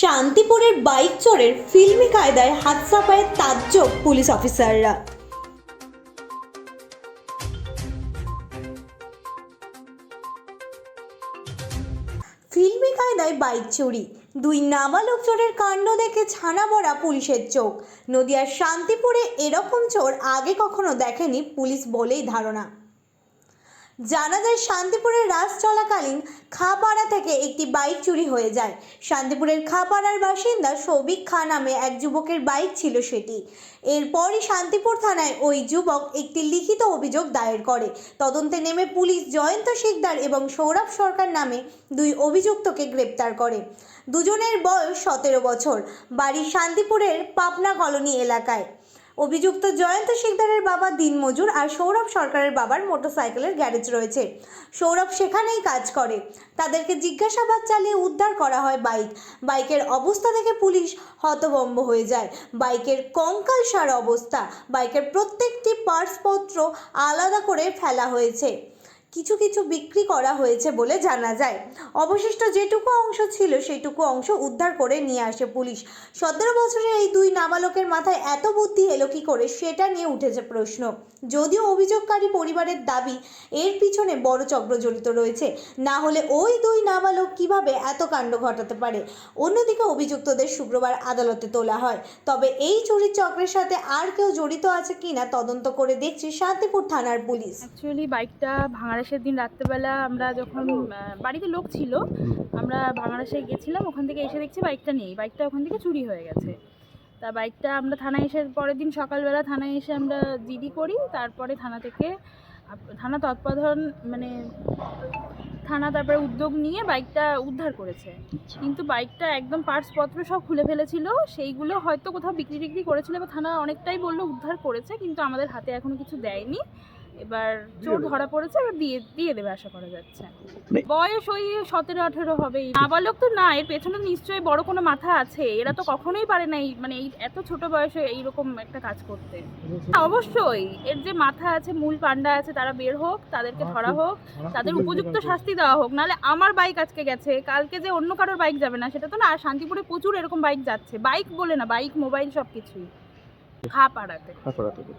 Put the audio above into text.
শান্তিপুরের বাইক চোরের ফিল্মি কায়দায় হাত চাপায় তাজ্জব পুলিশ অফিসাররা। ফিল্মি কায়দায় বাইক চুরি। দুই নাবালক চোরের কাণ্ড দেখে ছানা বড়া পুলিশের চোখ। নদিয়ার শান্তিপুরে এরকম চোর আগে কখনো দেখেনি পুলিশ বলেই ধারণা। জানা যায় শান্তিপুরের রাস চলাকালীন খাপাড়া থেকে একটি বাইক চুরি হয়ে যায়। শান্তিপুরের খাপাড়ার বাসিন্দা সৌভিক খা নামে এক যুবকের বাইক ছিল সেটি। এরপরই শান্তিপুর থানায় ওই যুবক একটি লিখিত অভিযোগ দায়ের করে। তদন্তে নেমে পুলিশ জয়ন্ত শিকদার এবং সৌরভ সরকার নামে দুই অভিযুক্তকে গ্রেপ্তার করে। দুজনের বয়স সতেরো বছর। বাড়ি শান্তিপুরের পাবনা কলোনি এলাকায়। অভিযুক্ত জয়ন্ত শিকদারের বাবা দিনমজুর আর সৌরভ সরকারের বাবার মোটরসাইকেলের গ্যারেজ রয়েছে। সৌরভ সেখানেই কাজ করে। তাদেরকে জিজ্ঞাসাবাদ চালিয়ে উদ্ধার করা হয় বাইক। বাইকের অবস্থা দেখে পুলিশ হতভম্ব হয়ে যায়। বাইকের কঙ্কাল সার অবস্থা। বাইকের প্রত্যেকটি পার্টসপত্র আলাদা করে ফেলা হয়েছে। কিছু কিছু বিক্রি করা হয়েছে বলে জানা যায়। অবশিষ্ট যেটুকু অংশ ছিল সেইটুকু অংশ উদ্ধার করে নিয়ে আসে পুলিশ। সতেরো বছরের এই দুই নাবালকের মাথায় এত বুদ্ধি এলো কি করে, সেটা নিয়ে উঠেছে প্রশ্ন। যদিও অভিযোগকারী পরিবারের দাবি, এর পিছনে বড় চক্র জড়িত রয়েছে। না হলে ওই দুই নাবালক কীভাবে এত কাণ্ড ঘটাতে পারে? অন্যদিকে অভিযুক্তদের শুক্রবার আদালতে তোলা হয়। তবে এই চুরির চক্রের সাথে আর কেউ জড়িত আছে কিনা তদন্ত করে দেখছে শান্তিপুর থানার পুলিশ। অ্যাকচুয়ালি বাইকটা ভাঙাড়াসের দিন রাত্রেবেলা আমরা যখন বাড়িতে লোক ছিল, আমরা ভাঙাড়াসে গেছিলাম, ওখান থেকে এসে দেখছি বাইকটা নেই। বাইকটা ওখান থেকে চুরি হয়ে গেছে। তা বাইকটা আমরা থানায় এসে, পরের দিন সকালবেলা থানায় এসে আমরা জিডি করি। তারপরে থানা থেকে থানা তৎপরণ মানে থানা তারপরে উদ্যোগ নিয়ে বাইকটা উদ্ধার করেছে। কিন্তু বাইকটা একদম পার্টসপত্র সব খুলে ফেলেছিল। সেইগুলো হয়তো কোথাও বিক্রি টিক্রি করেছিল বা থানা অনেকটাই বলল উদ্ধার করেছে, কিন্তু আমাদের হাতে এখনও কিছু দেয়নি। এবার চোর ধরা পড়েছে এবার দিয়ে দিয়ে দেবে আশা করা যাচ্ছে। মানে- বয়স ওই সতেরো আঠেরো হবে। নাবালক তো না এর পেছনে নিশ্চয়ই বড় কোনো মাথা আছে। এরা তো কখনোই পারে না এই মানে এই এত ছোট বয়সে এইরকম একটা কাজ করতে। হ্যাঁ, অবশ্যই। এর যে মাথা আছে মূল পান্ডা আছে তারা বের হোক তাদেরকে ধরা হোক তাদের উপযুক্ত শাস্তি দেওয়া হোক। নাহলে আমার বাইক আজকে গেছে কালকে যে অন্য কারোর বাইক যাবে না সেটা তো না আর শান্তিপুরে প্রচুর এরকম বাইক যাচ্ছে। বাইক বলে না বাইক মোবাইল সব কিছুই খা পাড়াতে। খাপাড়া থেকে